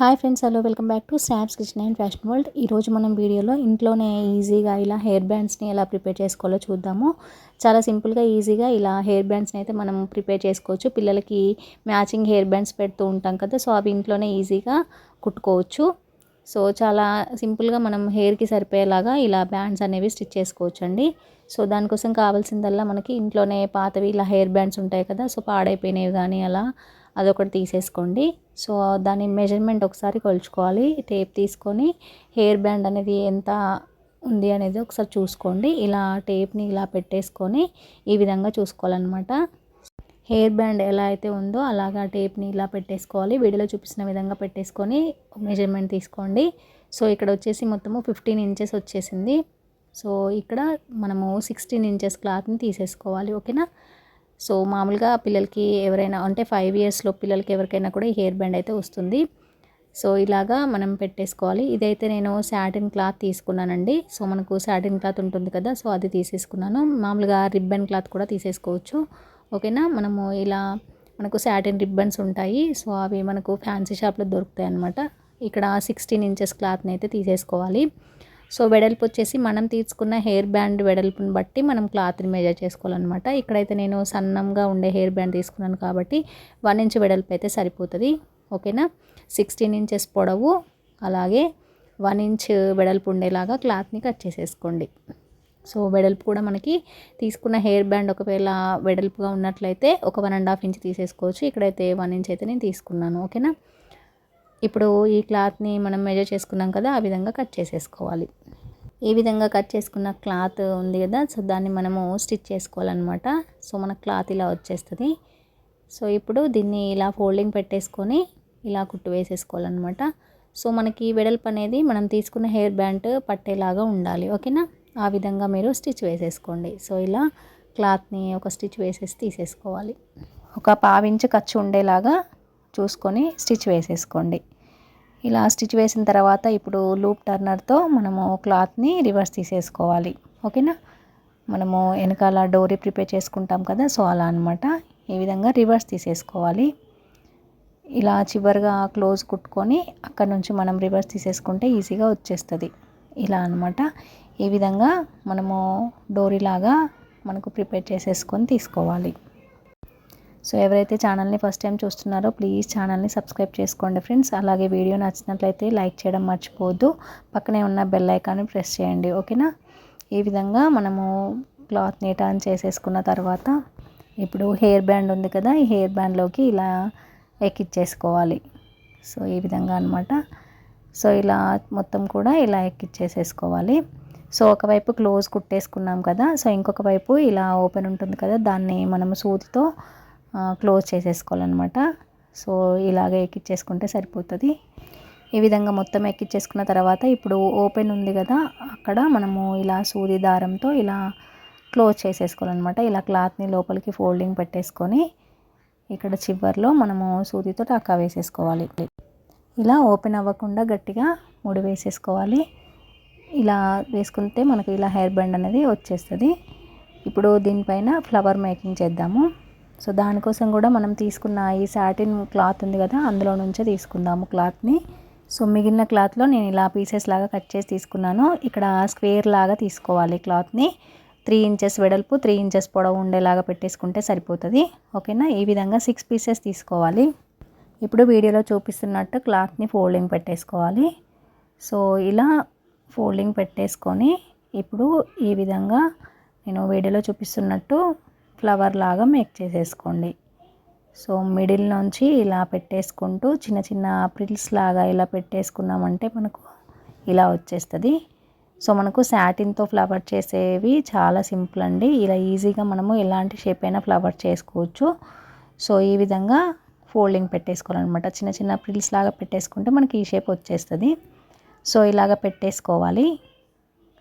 Hi friends hello welcome back to శాప్స్ kitchen and fashion world ఈరోజు మనం వీడియోలో ఇంట్లోనే ఈజీగా ఇలా హెయిర్ బ్యాండ్స్ని ఎలా ప్రిపేర్ చేసుకోవాలో చూద్దాము. చాలా సింపుల్గా ఈజీగా ఇలా హెయిర్ బ్యాండ్స్ని అయితే మనం ప్రిపేర్ చేసుకోవచ్చు. పిల్లలకి మ్యాచింగ్ హెయిర్ బ్యాండ్స్ పెడుతూ ఉంటాం కదా సో అవి ఇంట్లోనే ఈజీగా కుట్టుకోవచ్చు. సో చాలా సింపుల్గా మనం హెయిర్కి సరిపోయేలాగా ఇలా బ్యాండ్స్ అనేవి స్టిచ్ చేసుకోవచ్చు అండి సో దానికోసం కావాల్సిందల్లా మనకి ఇంట్లోనే పాతవి ఇలా హెయిర్ బ్యాండ్స్ ఉంటాయి కదా సో పాడైపోయినవి కానీ అలా అదొకటి తీసేసుకోండి. సో దాని మెజర్మెంట్ ఒకసారి కొలుచుకోవాలి. టేప్ తీసుకొని హెయిర్ బ్యాండ్ అనేది ఎంత ఉంది అనేది ఒకసారి చూసుకోండి. ఇలా టేప్ని ఇలా పెట్టేసుకొని ఈ విధంగా చూసుకోవాలన్నమాట. హెయిర్ బ్యాండ్ ఎలా అయితే ఉందో అలాగా టేప్ని ఇలా పెట్టేసుకోవాలి. వీడియోలో చూపిస్తున్న విధంగా పెట్టేసుకొని మెజర్మెంట్ తీసుకోండి. సో ఇక్కడ వచ్చేసి మొత్తము ఫిఫ్టీన్ ఇంచెస్ వచ్చేసింది. సో ఇక్కడ మనము సిక్స్టీన్ ఇంచెస్ క్లాత్ని తీసేసుకోవాలి. ఓకేనా? సో మామూలుగా పిల్లలకి ఎవరైనా అంటే ఫైవ్ ఇయర్స్లో పిల్లలకి ఎవరికైనా కూడా హెయిర్ బ్యాండ్ అయితే వస్తుంది. సో ఇలాగా మనం పెట్టేసుకోవాలి. ఇదైతే నేను శాటిన్ క్లాత్ తీసుకున్నానండి. సో మనకు శాటిన్ క్లాత్ ఉంటుంది కదా సో అది తీసేసుకున్నాను. మామూలుగా రిబ్బన్ క్లాత్ కూడా తీసేసుకోవచ్చు. ఓకేనా? మనము ఇలా మనకు శాటిన్ రిబ్బన్స్ ఉంటాయి. సో అవి మనకు ఫ్యాన్సీ షాప్లో దొరుకుతాయి అనమాట ఇక్కడ సిక్స్టీన్ ఇంచెస్ క్లాత్ని అయితే తీసేసుకోవాలి. సో వెడల్పు వచ్చేసి మనం తీసుకున్న హెయిర్ బ్యాండ్ వెడల్పుని బట్టి మనం క్లాత్ని మెజర్ చేసుకోవాలన్నమాట. ఇక్కడైతే నేను సన్నంగా ఉండే హెయిర్ బ్యాండ్ తీసుకున్నాను కాబట్టి వన్ ఇంచ్ వెడల్పు అయితే సరిపోతుంది. ఓకేనా? సిక్స్టీన్ ఇంచెస్ పొడవు అలాగే వన్ ఇంచ్ వెడల్పు ఉండేలాగా క్లాత్ని కట్ చేసేసుకోండి. సో వెడల్పు కూడా మనకి తీసుకున్న హెయిర్ బ్యాండ్ ఒకవేళ వెడల్పుగా ఉన్నట్లయితే ఒక వన్ అండ్ హాఫ్ ఇంచ్ తీసేసుకోవచ్చు. ఇక్కడైతే వన్ ఇంచ్ అయితే నేను తీసుకున్నాను. ఓకేనా? ఇప్పుడు ఈ క్లాత్ని మనం మెజర్ చేసుకున్నాం కదా ఆ విధంగా కట్ చేసేసుకోవాలి. ఈ విధంగా కట్ చేసుకున్న క్లాత్ ఉంది కదా సో దాన్ని మనము స్టిచ్ చేసుకోవాలన్నమాట. సో మన క్లాత్ ఇలా వచ్చేస్తుంది. సో ఇప్పుడు దీన్ని ఇలా ఫోల్డింగ్ పెట్టేసుకొని ఇలా కుట్టు వేసేసుకోవాలన్నమాట. సో మనకి వెడల్పు అనేది మనం తీసుకున్న హెయిర్ బ్యాండ్ పట్టేలాగా ఉండాలి ఓకేనా? ఆ విధంగా మీరు స్టిచ్ వేసేసుకోండి. సో ఇలా క్లాత్ని ఒక స్టిచ్ వేసేసి తీసేసుకోవాలి. ఒక పావించి ఖర్చు ఉండేలాగా చూసుకొని స్టిచ్ వేసేసుకోండి. ఇలా స్టిచ్ వేసిన తర్వాత ఇప్పుడు లూప్ టర్నర్తో మనము క్లాత్ని రివర్స్ తీసేసుకోవాలి. ఓకేనా? మనము వెనకాల డోరీ ప్రిపేర్ చేసుకుంటాం కదా సో అలా అనమాట ఈ విధంగా రివర్స్ తీసేసుకోవాలి. ఇలా చివరిగా క్లోజ్ కుట్టుకొని అక్కడ నుంచి మనం రివర్స్ తీసేసుకుంటే ఈజీగా వచ్చేస్తుంది. ఇలా అనమాట ఈ విధంగా మనము డోరీలాగా మనకు ప్రిపేర్ చేసేసుకొని తీసుకోవాలి. సో ఎవరైతే ఛానల్ని ఫస్ట్ టైం చూస్తున్నారో ప్లీజ్ ఛానల్ని సబ్స్క్రైబ్ చేసుకోండి ఫ్రెండ్స్. అలాగే వీడియో నచ్చినట్లయితే లైక్ చేయడం మర్చిపోవద్దు. పక్కనే ఉన్న బెల్ ఐకాన్ని ప్రెస్ చేయండి ఓకేనా? ఈ విధంగా మనము క్లాత్ని టర్న్ చేసేసుకున్న తర్వాత ఇప్పుడు హెయిర్ బ్యాండ్ ఉంది కదా ఈ హెయిర్ బ్యాండ్లోకి ఇలా ఎక్కిచ్చేసుకోవాలి. సో ఈ విధంగా అనమాట సో ఇలా మొత్తం కూడా ఇలా ఎక్కిచ్చేసేసుకోవాలి. సో ఒకవైపు క్లోజ్ కుట్టేసుకున్నాం కదా సో ఇంకొక వైపు ఇలా ఓపెన్ ఉంటుంది కదా దాన్ని మనము సూదితో క్లోజ్ చేసేసుకోవాలన్నమాట. సో ఇలాగే ఎక్కిచ్చేసుకుంటే సరిపోతుంది. ఈ విధంగా మొత్తం ఎక్కిచ్చేసుకున్న తర్వాత ఇప్పుడు ఓపెన్ ఉంది కదా అక్కడ మనము ఇలా సూది దారంతో ఇలా క్లోజ్ చేసేసుకోవాలన్నమాట. ఇలా క్లాత్ని లోపలికి ఫోల్డింగ్ పెట్టేసుకొని ఇక్కడ చివర్లో మనము సూదితో టక్కా వేసేసుకోవాలి. ఇలా ఓపెన్ అవ్వకుండా గట్టిగా ముడి వేసేసుకోవాలి. ఇలా వేసుకుంటే మనకు ఇలా హెయిర్ బ్యాండ్ అనేది వచ్చేస్తుంది. ఇప్పుడు దీనిపైన ఫ్లవర్ మేకింగ్ చేద్దాము. సో దానికోసం కూడా మనం తీసుకున్న ఈ సాటిన్ క్లాత్ ఉంది కదా అందులో నుంచే తీసుకుందాము క్లాత్ని సో మిగిలిన క్లాత్లో నేను ఇలా పీసెస్ లాగా కట్ చేసి తీసుకున్నాను. ఇక్కడ స్క్వేర్ లాగా తీసుకోవాలి క్లాత్ని త్రీ ఇంచెస్ వెడల్పు త్రీ ఇంచెస్ పొడవు ఉండేలాగా పెట్టేసుకుంటే సరిపోతుంది. ఓకేనా? ఈ విధంగా సిక్స్ పీసెస్ తీసుకోవాలి. ఇప్పుడు వీడియోలో చూపిస్తున్నట్టు క్లాత్ని ఫోల్డింగ్ పెట్టేసుకోవాలి. సో ఇలా ఫోల్డింగ్ పెట్టేసుకొని ఇప్పుడు ఈ విధంగా నేను వీడియోలో చూపిస్తున్నట్టు ఫ్లవర్ లాగా మేక్ చేసేసుకోండి. సో మిడిల్ నుంచి ఇలా పెట్టేసుకుంటూ చిన్న చిన్న ప్రిల్స్ లాగా ఇలా పెట్టేసుకున్నామంటే మనకు ఇలా వచ్చేస్తుంది. సో మనకు శాటిన్తో ఫ్లవర్ చేసేవి చాలా సింపుల్ అండి. ఇలా ఈజీగా మనము ఎలాంటి షేప్ అయినా ఫ్లవర్ చేసుకోవచ్చు. సో ఈ విధంగా ఫోల్డింగ్ పెట్టేసుకోవాలన్నమాట. చిన్న చిన్న ప్రిల్స్ లాగా పెట్టేసుకుంటే మనకి ఈ షేప్ వచ్చేస్తుంది. సో ఇలాగ పెట్టేసుకోవాలి.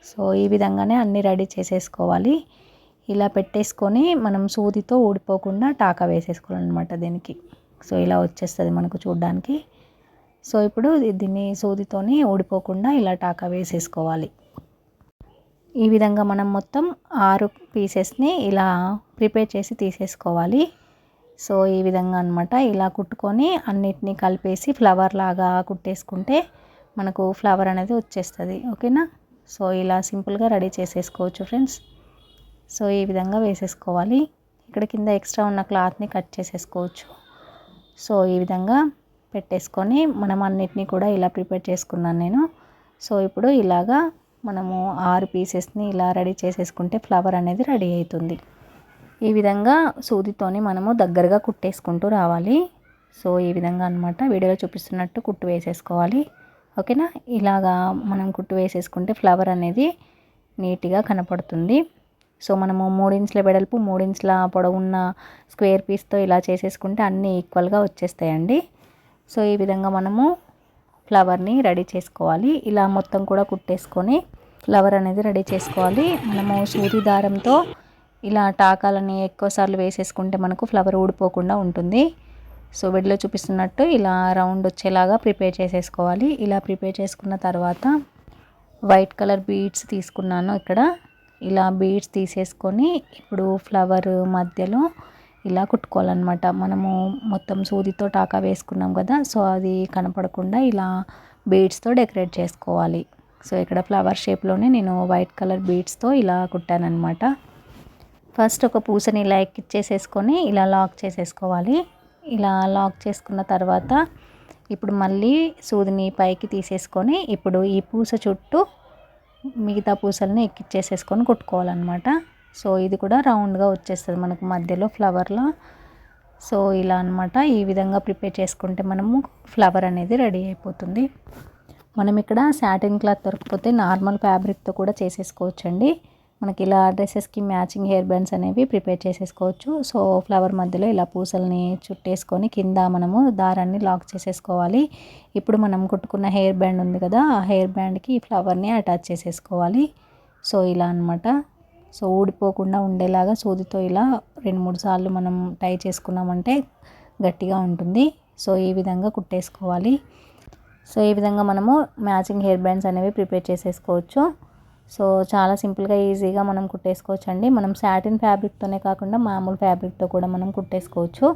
సో ఈ విధంగానే అన్నీ రెడీ చేసేసుకోవాలి. ఇలా పెట్టేసుకొని మనం సూదితో ఊడిపోకుండా టాకా వేసేసుకోవాలన్నమాట దీనికి. సో ఇలా వచ్చేస్తుంది మనకు చూడడానికి. సో ఇప్పుడు దీన్ని సూదితోని ఊడిపోకుండా ఇలా టాకా వేసేసుకోవాలి. ఈ విధంగా మనం మొత్తం ఆరు పీసెస్ని ఇలా ప్రిపేర్ చేసి తీసేసుకోవాలి. సో ఈ విధంగా అనమాట ఇలా కుట్టుకొని అన్నిటినీ కలిపేసి ఫ్లవర్ లాగా కుట్టేసుకుంటే మనకు ఫ్లవర్ అనేది వచ్చేస్తుంది. ఓకేనా? సో ఇలా సింపుల్గా రెడీ చేసేసుకోవచ్చు ఫ్రెండ్స్. సో ఈ విధంగా వేసేసుకోవాలి. ఇక్కడ కింద ఎక్స్ట్రా ఉన్న క్లాత్ని కట్ చేసేసుకోవచ్చు. సో ఈ విధంగా పెట్టేసుకొని మనం అన్నిటినీ కూడా ఇలా ప్రిపేర్ చేసుకున్నాను నేను. సో ఇప్పుడు ఇలాగా మనము ఆరు పీసెస్ని ఇలా రెడీ చేసేసుకుంటే ఫ్లవర్ అనేది రెడీ అవుతుంది. ఈ విధంగా సూదితోని మనము దగ్గరగా కుట్టేసుకుంటూ రావాలి. సో ఈ విధంగా అనమాట వీడియోలో చూపిస్తున్నట్టు కుట్టు వేసేసుకోవాలి. ఓకేనా? ఇలాగా మనం కుట్టు వేసేసుకుంటే ఫ్లవర్ అనేది నీట్గా కనపడుతుంది. సో మనము మూడించుల వెడల్పు మూడించుల పొడవున్న స్క్వేర్ పీస్తో ఇలా చేసేసుకుంటే అన్నీ ఈక్వల్గా వచ్చేస్తాయండి. సో ఈ విధంగా మనము ఫ్లవర్ని రెడీ చేసుకోవాలి. ఇలా మొత్తం కూడా కుట్టేసుకొని ఫ్లవర్ అనేది రెడీ చేసుకోవాలి. మనము సూది దారంతో ఇలా టాకాలని ఎక్కువసార్లు వేసేసుకుంటే మనకు ఫ్లవర్ ఊడిపోకుండా ఉంటుంది. సో వెడ్లో చూపిస్తున్నట్టు ఇలా రౌండ్ వచ్చేలాగా ప్రిపేర్ చేసేసుకోవాలి. ఇలా ప్రిపేర్ చేసుకున్న తర్వాత వైట్ కలర్ బీడ్స్ తీసుకున్నాను ఇక్కడ. ఇలా బీడ్స్ తీసేసుకొని ఇప్పుడు ఫ్లవర్ మధ్యలో ఇలా కుట్టుకోవాలన్నమాట. మనము మొత్తం సూదితో టాకా వేసుకున్నాం కదా సో అది కనపడకుండా ఇలా బీడ్స్తో డెకరేట్ చేసుకోవాలి. సో ఇక్కడ ఫ్లవర్ షేప్లోనే నేను వైట్ కలర్ బీడ్స్తో ఇలా కుట్టానమాట ఫస్ట్ ఒక పూసని ఇలా ఎక్కిచ్చేసేసుకొని ఇలా లాక్ చేసేసుకోవాలి. ఇలా లాక్ చేసుకున్న తర్వాత ఇప్పుడు మళ్ళీ సూదిని పైకి తీసేసుకొని ఇప్పుడు ఈ పూస చుట్టూ మిగతా పూసల్ని ఎక్కిచ్చేసేసుకొని కుట్టుకోవాలన్నమాట. సో ఇది కూడా రౌండ్గా వచ్చేస్తుంది మనకు మధ్యలో ఫ్లవర్లో. సో ఇలా అనమాట ఈ విధంగా ప్రిపేర్ చేసుకుంటే మనము ఫ్లవర్ అనేది రెడీ అయిపోతుంది. మనం ఇక్కడ శాటిన్ క్లాత్ దొరకపోతే నార్మల్ ఫ్యాబ్రిక్తో కూడా చేసేసుకోవచ్చండి. మనకి ఇలా డ్రెస్సెస్కి మ్యాచింగ్ హెయిర్ బ్యాండ్స్ అనేవి ప్రిపేర్ చేసేసుకోవచ్చు. సో ఫ్లవర్ మధ్యలో ఇలా పూసల్ని చుట్టేసుకొని కింద మనము దారాన్ని లాక్ చేసేసుకోవాలి. ఇప్పుడు మనం కుట్టుకున్న హెయిర్ బ్యాండ్ ఉంది కదా ఆ హెయిర్ బ్యాండ్కి ఈ ఫ్లవర్ని అటాచ్ చేసేసుకోవాలి. సో ఇలా అనమాట సో ఊడిపోకుండా ఉండేలాగా సూదితో ఇలా రెండు మూడు సార్లు మనం టై చేసుకున్నామంటే గట్టిగా ఉంటుంది. సో ఈ విధంగా కుట్టేసుకోవాలి. సో ఈ విధంగా మనము మ్యాచింగ్ హెయిర్ బ్యాండ్స్ అనేవి ప్రిపేర్ చేసేసుకోవచ్చు. సో చాలా సింపుల్గా ఈజీగా మనం కుట్టేసుకోవచ్చు అండి మనం సాటిన్ ఫ్యాబ్రిక్తోనే కాకుండా మామూలు ఫ్యాబ్రిక్తో కూడా మనం కుట్టేసుకోవచ్చు.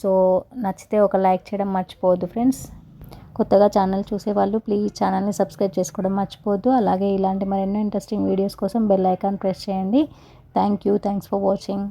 సో నచ్చితే ఒక లైక్ చేయడం మర్చిపోవద్దు ఫ్రెండ్స్. కొత్తగా ఛానల్ చూసేవాళ్ళు ప్లీజ్ ఛానల్ని సబ్స్క్రైబ్ చేసుకోవడం మర్చిపోవద్దు. అలాగే ఇలాంటి మరెన్నో ఇంట్రెస్టింగ్ వీడియోస్ కోసం బెల్ ఐకాన్ ప్రెస్ చేయండి. Thank you. Thanks for watching.